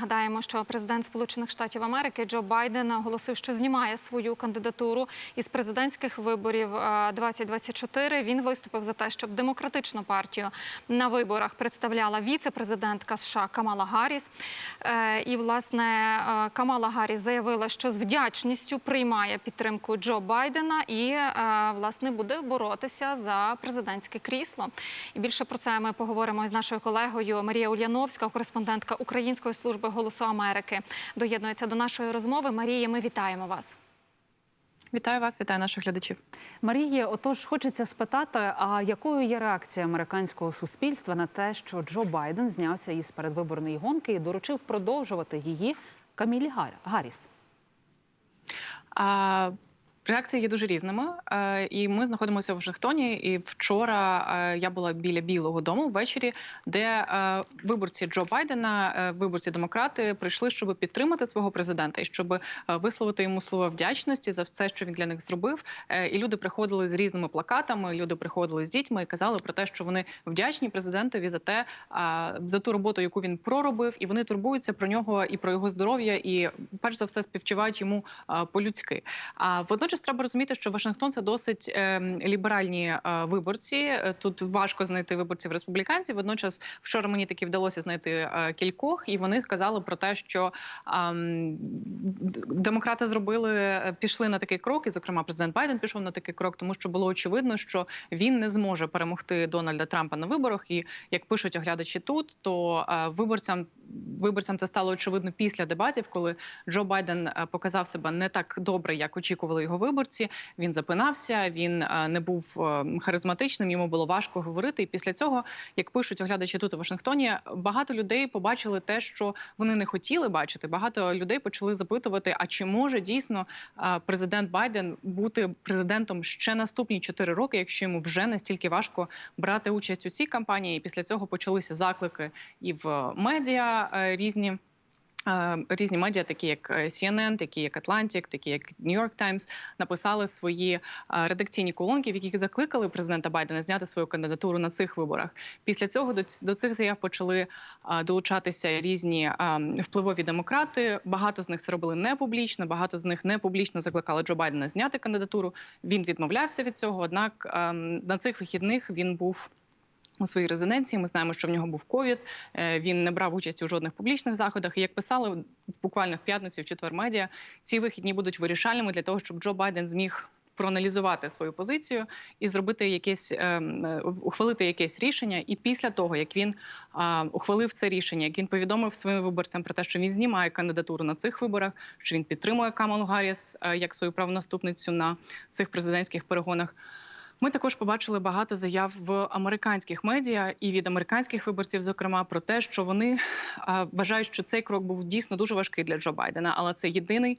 Нагадаємо, що президент Сполучених Штатів Америки Джо Байден оголосив, що знімає свою кандидатуру із президентських виборів е, 2024. Він виступив за те, щоб демократичну партію на виборах представляла віце-президентка США Камала Гарріс. Е, І власне е, Камала Гарріс заявила, що з вдячністю приймає підтримку Джо Байдена і е, власне буде боротися за президентське крісло. І більше про це ми поговоримо із нашою колегою Марія Ульяновська, кореспондентка Української служби голосу Америки. Доєднується до нашої розмови. Марія, ми вітаємо вас. Вітаю вас, вітаю наших глядачів. Марії, отож, хочеться спитати, а якою є реакція американського суспільства на те, що Джо Байден знявся із передвиборної гонки і доручив продовжувати її Камілі Гар- Гарріс? А, реакції є дуже різними. Е, І ми знаходимося в Вашингтоні. І вчора е, я була біля Білого Дому ввечері, де е, виборці Джо Байдена, виборці демократи, прийшли, щоб підтримати свого президента і щоб висловити йому слова вдячності за все, що він для них зробив. І люди приходили з різними плакатами. Люди приходили з дітьми і казали про те, що вони вдячні президентові за те, за ту роботу, яку він проробив, і вони турбуються про нього і про його здоров'я, і перш за все співчувають йому по-людськи. А водночас треба розуміти, що Вашингтон це досить е, ліберальні е, виборці. Е, Тут важко знайти виборців республіканців. Водночас, вчора мені таки вдалося знайти е, кількох, і вони сказали про те, що ем, демократи зробили, пішли на такий крок, і зокрема президент Байден пішов на такий крок, тому що було очевидно, що він не зможе перемогти Дональда Трампа на виборах. І як пишуть оглядачі тут, то виборцям виборцям це стало очевидно після дебатів, коли Джо Байден показав себе не так добре, як очікували його виборці. Він запинався, він е, не був е, харизматичним, йому було важко говорити. І після цього, як пишуть оглядачі тут у Вашингтоні, багато людей побачили те, що вони не хотіли бачити. Багато людей почали запитувати: а чи може дійсно е, президент Байден бути президентом ще наступні 4 роки, якщо йому вже настільки важко брати участь у цій кампанії? І після цього почалися заклики і в медіа різні. Різні медіа, такі як е, CNN, такі як Atlantic, такі як New York Times, написали свої е, редакційні колонки, в яких закликали президента Байдена зняти свою кандидатуру на цих виборах. Після цього до, цих заяв почали е, долучатися різні впливові демократи. Багато з них це робили не публічно, багато з них не публічно закликали Джо Байдена зняти кандидатуру. Він відмовлявся від цього. Однак е, на цих вихідних він був. У своїй резиденції ми знаємо, що в нього був ковід. е, Він не брав участі у жодних публічних заходах. І як писали буквально в п'ятницю, в четвер медіа, ці вихідні будуть вирішальними для того, щоб Джо Байден зміг проаналізувати свою позицію і зробити якесь ем, е, ухвалити якесь рішення. І після того, як він ухвалив це рішення, як він повідомив своїм виборцям про те, що він знімає кандидатуру на цих виборах, що він підтримує Камалу Гарріс е, як свою правонаступницю на цих президентських перегонах. Ми також побачили багато заяв в американських медіа і від американських виборців, зокрема, про те, що вони вважають, що цей крок був дійсно дуже важкий для Джо Байдена, але це єдиний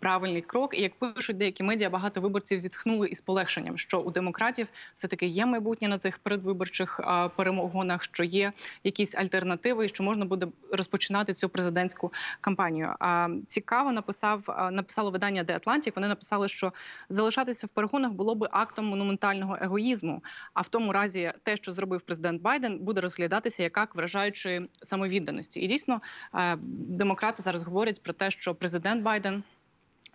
правильний крок. І як пишуть деякі медіа, багато виборців зітхнули із полегшенням, що у демократів все таки є майбутнє на цих передвиборчих перемогонах, що є якісь альтернативи, і що можна буде розпочинати цю президентську кампанію. А цікаво написав написало видання The Atlantic, Вони написали, що залишатися в перегонах було би актом монументального егоїзму. А в тому разі те, що зробив президент Байден, буде розглядатися як акт вражаючої самовідданості. І дійсно е, демократи зараз говорять про те, що президент Байден.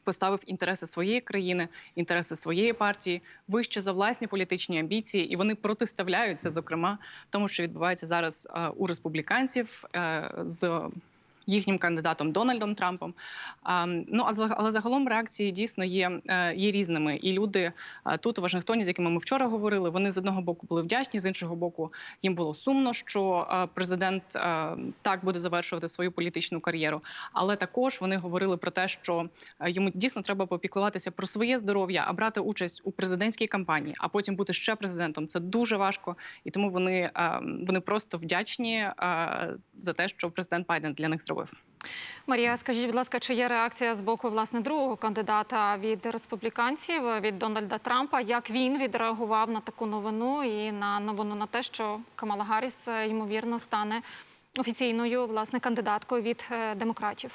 Поставив інтереси своєї країни, інтереси своєї партії вище за власні політичні амбіції, і вони протиставляються, зокрема, тому, що відбувається зараз е, у республіканців е, з їхнім кандидатом Дональдом Трампом. Ну але загалом реакції дійсно є, е, є різними. І люди е, тут у Вашингтоні, з якими ми вчора говорили, вони з одного боку були вдячні, з іншого боку, їм було сумно, що е, президент так буде завершувати свою політичну кар'єру. Але також вони говорили про те, що йому дійсно треба попіклуватися про своє здоров'я, а брати участь у президентській кампанії, а потім бути ще президентом. Це дуже важко, і тому вони, е, вони просто вдячні за те, що президент Байден для них зробив. Марія, скажіть, будь ласка, чи є реакція з боку власне другого кандидата від республіканців від Дональда Трампа? Як він відреагував на таку новину і на новину на те, що Камала Гарріс ймовірно стане офіційною власне кандидаткою від е, демократів?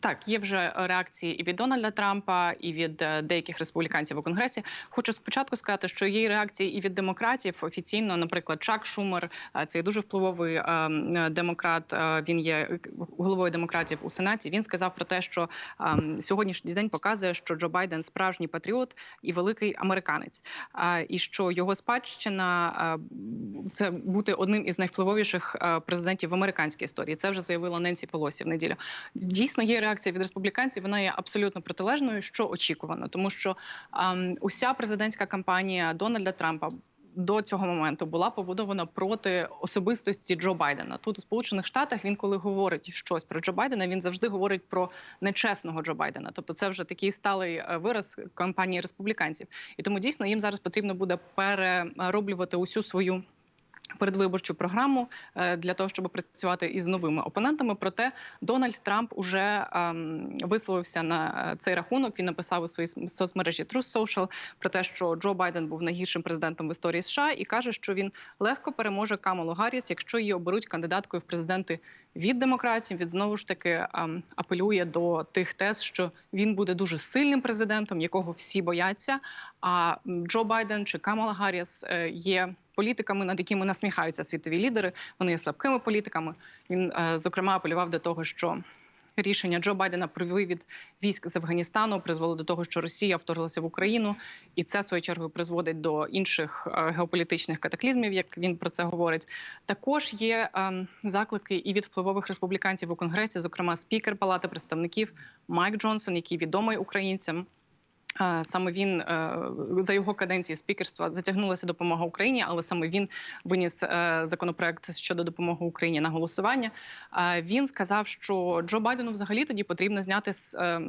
Так, є вже реакції і від Дональда Трампа, і від е, деяких республіканців у конгресі. Хочу спочатку сказати, що є реакції і від демократів офіційно. Наприклад, Чак Шумер, е, це дуже впливовий е, м, е, демократ. Він є головою демократів у сенаті. Він сказав про те, що е, сьогоднішній день показує, що Джо Байден справжній патріот і великий американець, і що його спадщина це бути одним із найвпливовіших е, президентів в американській історії. Це вже заявила Ненсі Пелосі в неділю. Дійсно, є реакція від республіканців. Вона є абсолютно протилежною, що очікувано, тому що ем, уся президентська кампанія Дональда Трампа. До цього моменту була побудована проти особистості Джо Байдена. Тут у Сполучених Штатах він, коли говорить щось про Джо Байдена, він завжди говорить про нечесного Джо Байдена. Тобто, це вже такий сталий е, вираз кампанії республіканців. І тому дійсно їм зараз потрібно буде перероблювати усю свою передвиборчу програму е, для того, щоб працювати із новими опонентами. Проте Дональд Трамп уже ем, висловився на е, цей рахунок. Він написав у своїй соцмережі Truth Social про те, що Джо Байден був найгіршим президентом в історії США, і каже, що він легко переможе Камалу Гарріс, якщо її оберуть кандидаткою в президенти від демократів. Він знову ж таки ем, апелює до тих тез, що він буде дуже сильним президентом, якого всі бояться. А Джо Байден чи Камала Гарріс е, є політиками, над якими насміхаються світові лідери. Вони є слабкими політиками. Він е, зокрема апелював до того, що. Рішення Джо Байдена про вивід військ з Афганістану призвело до того, що Росія вторглася в Україну, і це в свою чергу призводить до інших е, геополітичних катаклізмів, як він про це говорить. Також є ем, заклики і від впливових республіканців у конгресі, зокрема спікер Палати представників Майк Джонсон, який відомий українцям. Саме він е, за його каденції спікерства затягнулася допомога Україні, але саме він виніс е, законопроект щодо допомоги Україні на голосування. Він сказав, що Джо Байдену взагалі тоді потрібно зняти е,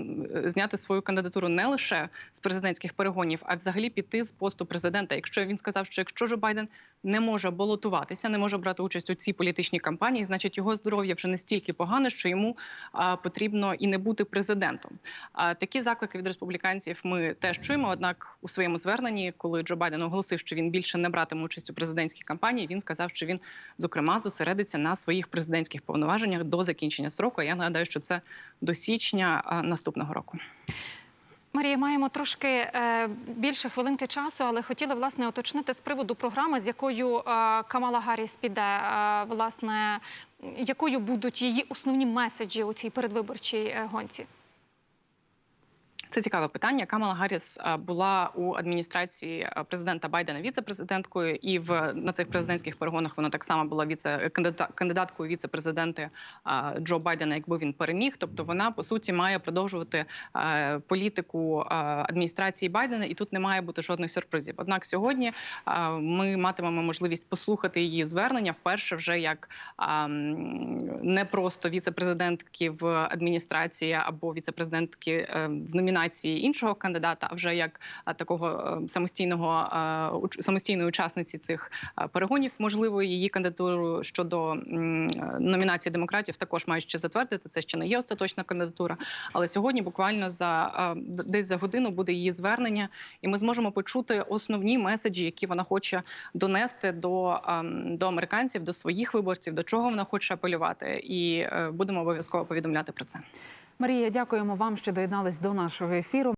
зняти свою кандидатуру не лише з президентських перегонів, а взагалі піти з посту президента. Якщо він сказав, що якщо Джо Байден не може балотуватися, не може брати участь у цій політичній кампанії, значить його здоров'я вже настільки погане, що йому потрібно і не бути президентом. Такі заклики від республіканців ми теж чуємо. Однак у своєму зверненні, коли Джо Байден оголосив, що він більше не братиме участь у президентській кампанії, він сказав, що він зокрема зосередиться на своїх президентських повноваженнях до закінчення строку. Я нагадаю, що це до січня наступного року. Марія, маємо трошки е, більше хвилинки часу, але хотіли власне уточнити з приводу програми, з якою е, Камала Гарріс піде, е, власне, якою будуть її основні меседжі у цій передвиборчій гонці. Це цікаве питання. Камала Гарріс була у адміністрації президента Байдена віце-президенткою, і в на цих президентських перегонах вона так само була віце кандидат, кандидаткою віце-президенти Джо Байдена, якби він переміг. Тобто вона по суті має продовжувати політику адміністрації Байдена, і тут не має бути жодних сюрпризів. Однак сьогодні ми матимемо можливість послухати її звернення вперше вже як не просто віце-президентки в адміністрації або віце-президентки е, в номінації іншого кандидата, а вже як такого е, самостійного е, самостійної учасниці цих е, перегонів. Можливо, її кандидатуру щодо номінації демократів також мають ще затвердити. Це ще не є остаточна кандидатура. Але сьогодні, буквально за десь за годину, буде її звернення, і ми зможемо почути основні меседжі, які вона хоче донести до, до американців, до своїх виборців, до чого вона хоче апелювати, і будемо обов'язково повідомляти про це. Марія, дякуємо вам, що доєднались до нашого ефіру.